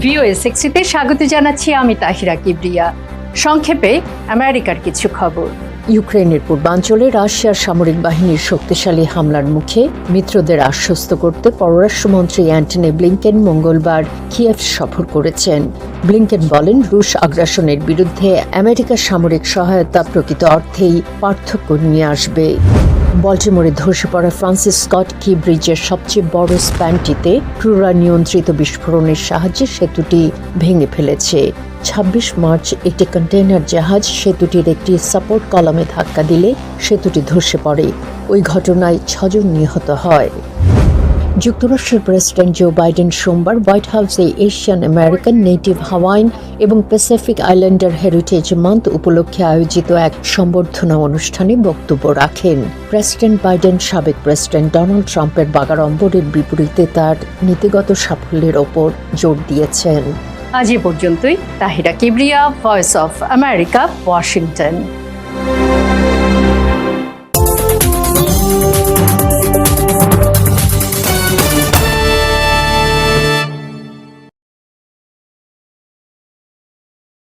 Radio এসএক্সিতে স্বাগত জানাচ্ছি আমি তাহিরা কিবরিয়া। সংক্ষেপে আমেরিকার কিছু খবর। ইউক্রেনের পূর্বাঞ্চলে রাশিয়ার সামরিক বাহিনীর শক্তিশালী হামলার মুখে মিত্রদের আশ্বস্ত করতে পররাষ্ট্রমন্ত্রী অ্যান্টনি ব্লিংকেন মঙ্গলবার কিয়েভ সফর করেছেন। ব্লিংকেন বলেন, রুশ আগ্রাসনের বিরুদ্ধে আমেরিকার সামরিক সহায়তা প্রকৃত অর্থেই পার্থক্য নিয়ে আসবে। বল্টিমোরে ধসে পড়া ফ্রান্সিস স্কট কি ব্রিজের সবচেয়ে বড় স্প্যানটিতে ক্রুরা নিয়ন্ত্রিত বিস্ফোরণের সাহায্যে সেতুটি ভেঙে ফেলেছে। ছাব্বিশ মার্চ একটি কন্টেইনার জাহাজ সেতুটির একটি সাপোর্ট কলমে ধাক্কা দিলে সেতুটি ধসে পড়ে। ওই ঘটনায় ছজন নিহত হয়। যুক্তরাষ্ট্রের প্রেসিডেন্ট জো বাইডেন সোমবার হোয়াইট হাউসে এশিয়ান আমেরিকান নেটিভ হাওয়াইন এবং প্যাসিফিক আইল্যান্ডার হেরিটেজ মান্থ উপলক্ষে আয়োজিত এক সম্বর্ধনা অনুষ্ঠানে বক্তব্য রাখেন। প্রেসিডেন্ট বাইডেন সাবেক প্রেসিডেন্ট ডোনাল্ড ট্রাম্পের বাগাড়ম্বরের বিপরীতে তার নীতিগত সাফল্যের ওপর জোর দিয়েছেন। আজ এ পর্যন্তই। Tahira Kibria voice of America Washington